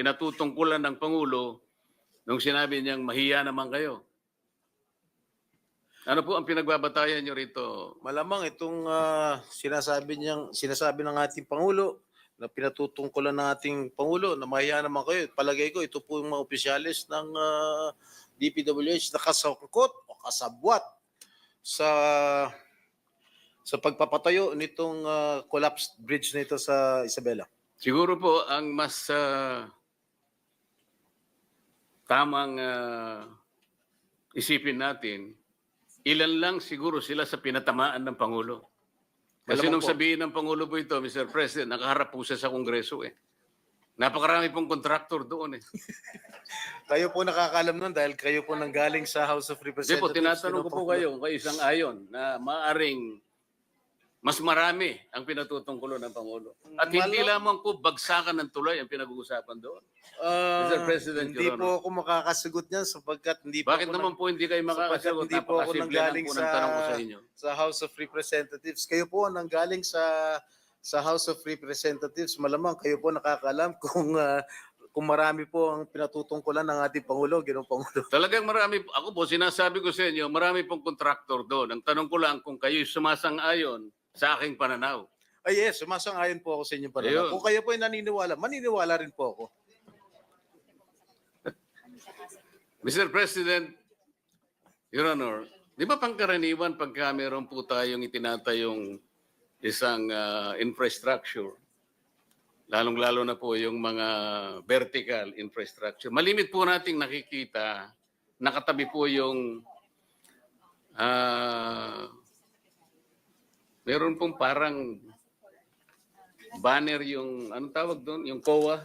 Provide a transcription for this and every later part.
pinatutungkulan ng Pangulo nung sinabi niyang mahiya naman kayo. Ano po ang pinagbabatayan niyo rito? Malamang itong ah, sinasabi niyang sinasabi ng ating pangulo na pinatutungkulan ng ating pangulo na mahiya naman kayo. Palagay ko ito po yung mga opisyalis ng ah, DPWH na kasangkot o kasabwat sa sa pagpapatayo nitong ah, collapsed bridge nito sa Isabela. Siguro po ang mas ah, tamang ah, isipin natin, ilan lang siguro sila sa pinatamaan ng Pangulo. Kasi nung po. sabihin ng Pangulo po ito, Mr. President, nakaharap po siya sa Kongreso eh. Napakarami pong kontraktor doon eh. Kayo po nakakaalam nun dahil kayo po nanggaling sa House of Hindi Representatives. po, tinatanong ko po kayo kung kayo isang ayon na maaring mas marami ang pinatutungkulo ng Pangulo. At hindi Malam- lamang po bagsakan ng tulay ang pinag-uusapan doon. Ah, Mr. President, hindi Your po ako makakasagot niyan sapagkat hindi po Bakit ako naman po hindi kayo makakasagot? hindi po ako Napakasimple lang nanggaling po ng sa- tanong ko sa inyo. sa House of Representatives. Kayo po ang nanggaling sa sa House of Representatives. Malamang kayo po nakakaalam kung ah, kung marami po ang pinatutungkulan ng ating Pangulo, Ginoong Pangulo. Talagang marami, po- ako po sinasabi ko sa inyo, marami pong kontraktor doon. Ang tanong ko lang kung kayo sumasang-ayon sa aking pananaw. Ay yes, sumasang-ayon po ako sa inyo. Ayun. Panalo. Kung kayo po ay naniniwala, maniniwala rin po ako. Mr. President, Your Honor, di ba pangkaraniwan pagka meron po tayong itinatayong isang ah, infrastructure, lalong-lalo na po yung mga vertical infrastructure, malimit po nating nakikita, nakatabi po yung ah, meron pong parang banner yung, anong tawag doon? Yung COA?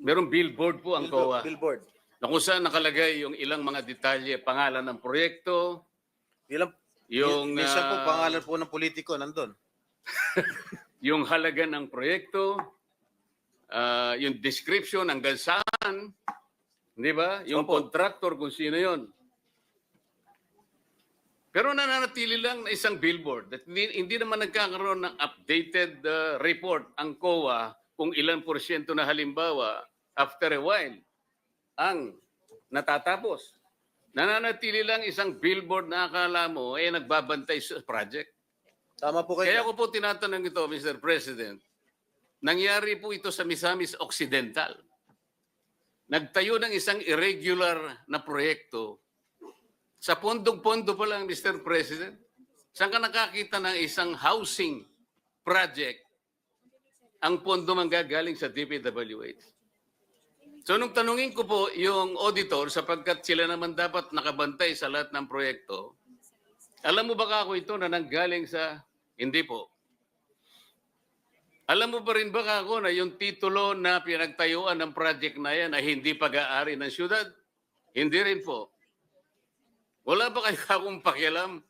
Merong billboard po ang COA Billboard. na kung saan nakalagay yung ilang mga detalye, pangalan ng proyekto, Ilang, yung, minsan po ah, pangalan po ng politiko nandun. yung halaga ng proyekto, ah, yung description hanggang saan, di ba? Yung Opo. contractor kung sino yon. Pero nananatili lang na isang billboard. At hindi, hindi naman nagkakaroon ng updated ah, report ang COA kung ilan porsyento na halimbawa after a while ang natatapos. Nananatili lang isang billboard na akala mo eh nagbabantay sa project. Tama po kayo. Kaya ko po tinatanong ito, Mr. President, nangyari po ito sa Misamis Occidental. Nagtayo ng isang irregular na proyekto. Sa pondong-pondo pa lang, Mr. President, saan ka nakakita ng isang housing project ang pondo manggagaling sa DPWH? So nung tanungin ko po yung auditor sapagkat sila naman dapat nakabantay sa lahat ng proyekto, alam mo ba kako ito na nanggaling sa... Hindi po. Alam mo pa rin ba kako na yung titulo na pinagtayuan ng project na yan ay hindi pag-aari ng syudad? Hindi rin po. Wala ba kayo kakong pakialam?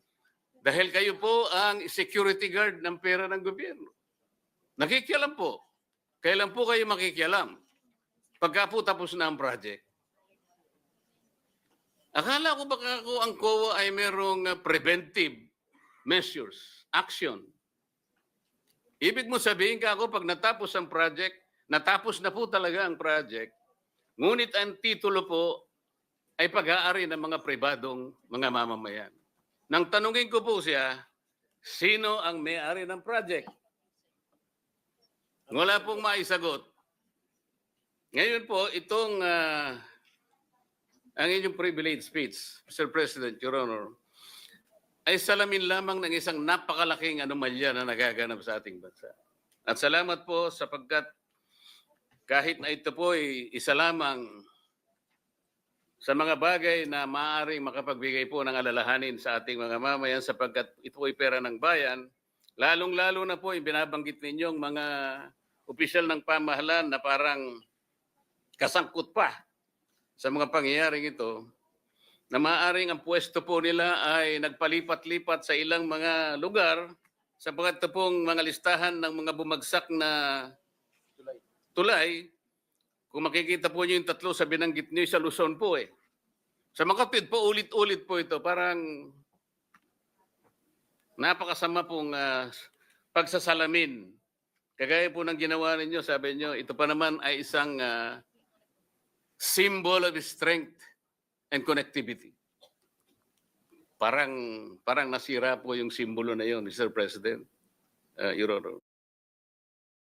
Dahil kayo po ang security guard ng pera ng gobyerno. Nakikialam po. Kailan po kayo makikialam? Pagka po tapos na ang project. Akala ko baka ako ang COA ay merong uh, preventive measures, action. Ibig mo sabihin ka ako pag natapos ang project, natapos na po talaga ang project, ngunit ang titulo po ay pag-aari ng mga pribadong mga mamamayan. Nang tanungin ko po siya, sino ang may-ari ng project? Wala pong maisagot. Ngayon po, itong ah, ang inyong privilege speech, Mr. President, Your Honor, ay salamin lamang ng isang napakalaking anomalya na nagaganap sa ating bansa. At salamat po sapagkat kahit na ito po ay isa lamang sa mga bagay na maaaring makapagbigay po ng alalahanin sa ating mga mamayan sapagkat ito ay pera ng bayan, lalong-lalo na po yung binabanggit ninyong mga opisyal ng pamahalaan na parang kasangkot pa sa mga pangyayaring ito na maaaring ang pwesto po nila ay nagpalipat-lipat sa ilang mga lugar sapagkat ito pong mga listahan ng mga bumagsak na tulay. Kung makikita po niyo yung tatlo sa binanggit niyo sa Luzon po eh. Sa Makatwid po, ulit-ulit po ito. Parang napakasama pong ah, pagsasalamin Kagaya po ng ginawa ninyo, sabi nyo, ito pa naman ay isang ah, symbol of strength and connectivity. Parang parang nasira po yung simbolo na yon, Mr. President, uh, Your Honor.